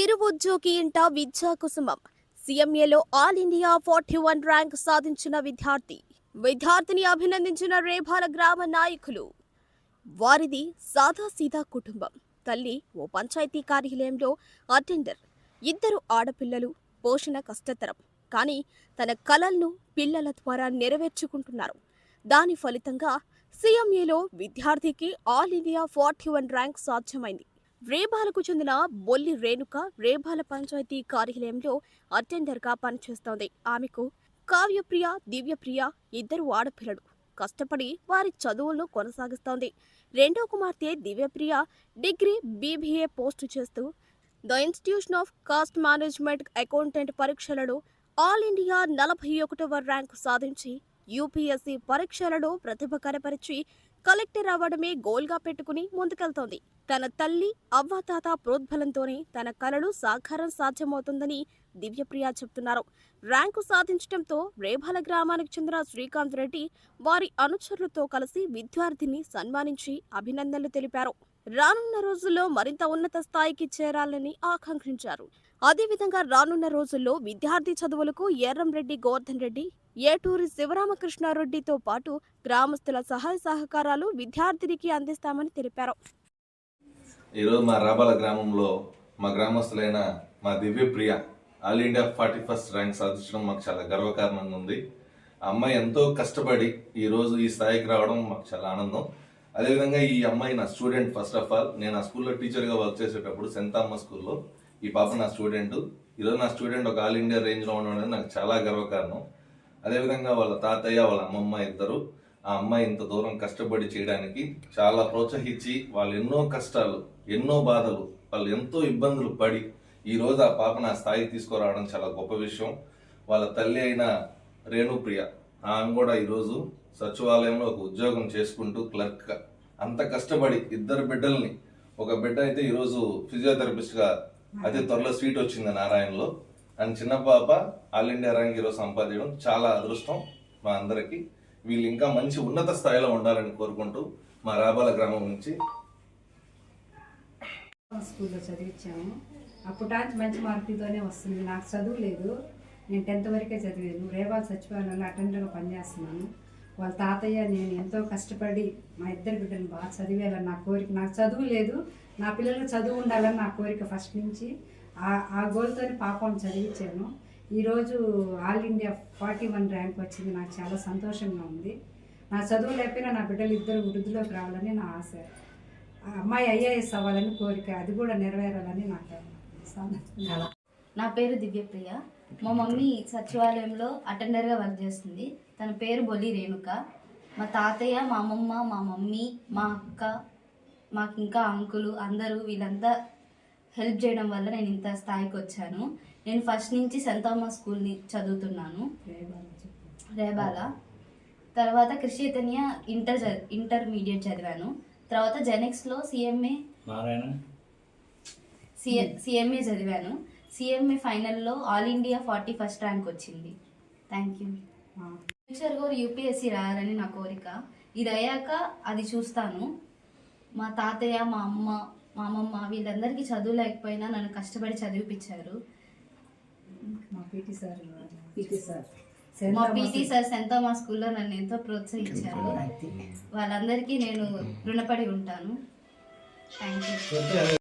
చిరు ఉద్యోగి ఇంట విద్యా కుసుమం. సీఎంఏలో all India forty one rank సాధించిన విద్యార్థి. విద్యార్థిని అభినందించిన రేభాల గ్రామ నాయకులు. వారిది సాదాసీదా కుటుంబం. తల్లి ఓ పంచాయతీ కార్యాలయంలో అటెండర్. ఇద్దరు ఆడపిల్లలు పోషణ కష్టతరం. కానీ తన కలలను పిల్లల ద్వారా నెరవేర్చుకుంటున్నారు. దాని ఫలితంగా సీఎంఏలో విద్యార్థికి all India forty one rank సాధ్యమైంది. రేబాలకు చెందిన బొల్లి రేణుక రేబాల పంచాయతీ కార్యాలయంలో అటెండర్గా పనిచేస్తోంది. ఆమెకు కావ్యప్రియ దివ్యప్రియ ఇద్దరు ఆడపిల్లలు. కష్టపడి వారి చదువులను కొనసాగిస్తోంది. రెండో కుమార్తె దివ్యప్రియ డిగ్రీ బీబీఏ పోస్టు చేస్తూ the institution of cost management accountant పరీక్షలలో ఆల్ ఇండియా నలభై ఒకటవ ర్యాంకు సాధించి యూపీఎస్సీ పరీక్షలలో ప్రతిభ కనపరిచి కలెక్టర్ అవ్వడమే గోల్గా పెట్టుకుని ముందుకెళ్తోంది. తన తల్లి అవ్వాతాత ప్రోద్బలంతోనే తన కలలు సాకారం సాధ్యమవుతుందని దివ్యప్రియ చెప్తున్నారు. ర్యాంకు సాధించడంతో రేభాల గ్రామానికి చెందిన శ్రీకాంత్ రెడ్డి వారి అనుచరులతో కలిసి విద్యార్థిని సన్మానించి అభినందనలు తెలిపారు. రానున్న రోజుల్లో మరింత ఉన్నత స్థాయికి చేరాలని ఆకాంక్షించారు. అదేవిధంగా రానున్న రోజుల్లో విద్యార్థి చదువులకు ఎర్రంరెడ్డి గోవర్ధన్ రెడ్డి ఏటూరి శివరామకృష్ణారెడ్డితో పాటు గ్రామస్తుల సహాయ సహకారాలు విద్యార్థినికి అందిస్తామని తెలిపారు. ఈరోజు మా రాబాల గ్రామంలో మా గ్రామస్తులైన మా Divyapriya all India forty first rank సాధించడం మాకు చాలా గర్వకారణంగా ఉంది. అమ్మాయి ఎంతో కష్టపడి ఈరోజు ఈ స్థాయికి రావడం మాకు చాలా ఆనందం. అదేవిధంగా ఈ అమ్మాయి నా స్టూడెంట్ ఫస్ట్ ఆఫ్ ఆల్. నేను ఆ స్కూల్లో టీచర్గా వర్క్ చేసేటప్పుడు సెంతామ్మ స్కూల్లో. ఈ పాప నా స్టూడెంట్. ఈరోజు నా స్టూడెంట్ ఒక ఆల్ ఇండియా రేంజ్లో ఉండడం అనేది నాకు చాలా గర్వకారణం. అదేవిధంగా వాళ్ళ తాతయ్య వాళ్ళ అమ్మమ్మ ఇద్దరు ఆ అమ్మాయి ఇంత దూరం కష్టపడి చేయడానికి చాలా ప్రోత్సహించి వాళ్ళు ఎన్నో కష్టాలు ఎన్నో బాధలు వాళ్ళు ఎంతో ఇబ్బందులు పడి ఈ రోజు ఆ పాపను ఆ స్థాయికి తీసుకురావడం చాలా గొప్ప విషయం. వాళ్ళ తల్లి అయిన రేణుప్రియ ఆమె కూడా ఈరోజు సచివాలయంలో ఒక ఉద్యోగం చేసుకుంటూ క్లర్క్. అంత కష్టపడి ఇద్దరు బిడ్డల్ని ఒక బిడ్డ అయితే ఈరోజు ఫిజియోథెరపిస్ట్గా గా అతి త్వరలో స్వీట్ వచ్చింది నారాయణలో. అండ్ చిన్న పాప ఆల్ ఇండియా ర్యాంక్ ఈరోజు సంపాదించడం చాలా అదృష్టం మా అందరికి. వీళ్ళు ఇంకా మంచి ఉన్నత స్థాయిలో ఉండాలని కోరుకుంటూ మా రాబాల గ్రామం నుంచి స్కూల్లో చదివించాము అప్పుటాంచి మంచి మార్కులతోనే వస్తుంది. నాకు చదువు లేదు. నేను టెన్త్ వరకే చదివాను రేవాల్ సచివాలయంలో అటెండర్గా పనిచేస్తున్నాను. వాళ్ళ తాతయ్య నేను ఎంతో కష్టపడి మా ఇద్దరు బిడ్డలు బాగా చదివేయాలని నా కోరిక. నాకు చదువు లేదు. నా పిల్లలకు చదువు ఉండాలని నా కోరిక ఫస్ట్ నుంచి. ఆ ఆ గోల్తోనే పాపం చదివించాను. ఈరోజు all India forty one rank వచ్చింది. నాకు చాలా సంతోషంగా ఉంది. నా చదువు లేకపోయినా నా బిడ్డలు ఇద్దరు వృద్ధిలోకి రావాలని నా ఆశ. అమ్మాయి ఐఏఎస్ అవ్వాలని కోరిక. అది కూడా నెరవేరాలని నాకు నా పేరు దివ్యప్రియ. మా మమ్మీ సచివాలయంలో అటెండర్గా వర్క్ చేస్తుంది. తన పేరు బొలి రేణుక. మా తాతయ్య మా అమ్మమ్మ మా మమ్మీ మా అక్క మాకు ఇంకా అంకులు అందరూ వీళ్ళంతా హెల్ప్ చేయడం వల్ల నేను ఇంత స్థాయికి వచ్చాను. నేను ఫస్ట్ నుంచి సెంట్ థామస్ స్కూల్ని చదువుతున్నాను. రేబాల. తర్వాత కృషి చైతన్య ఇంటర్ ఇంటర్మీడియట్ చదివాను. తర్వాత జెనెక్స్లో సిఎంఏ సిఎంఏ చదివాను. సిఎంఏ ఫైనల్లో all India forty first rank వచ్చింది. థ్యాంక్ యూ ఫ్యూచర్ కూడా యూపీఎస్సీ రాయాలని నా కోరిక. ఇది అయ్యాక అది చూస్తాను. మా తాతయ్య మా అమ్మ మా అమ్మమ్మ వీళ్ళందరికీ చదువు లేకపోయినా నన్ను కష్టపడి చదివిపించారు మా పీటీ సార్ పీటీ సార్. మా పీటీ సార్ సెంత మా స్కూల్లో నన్ను ఎంతో ప్రోత్సహించారు. వాళ్ళందరికీ నేను రుణపడి ఉంటాను. Thank you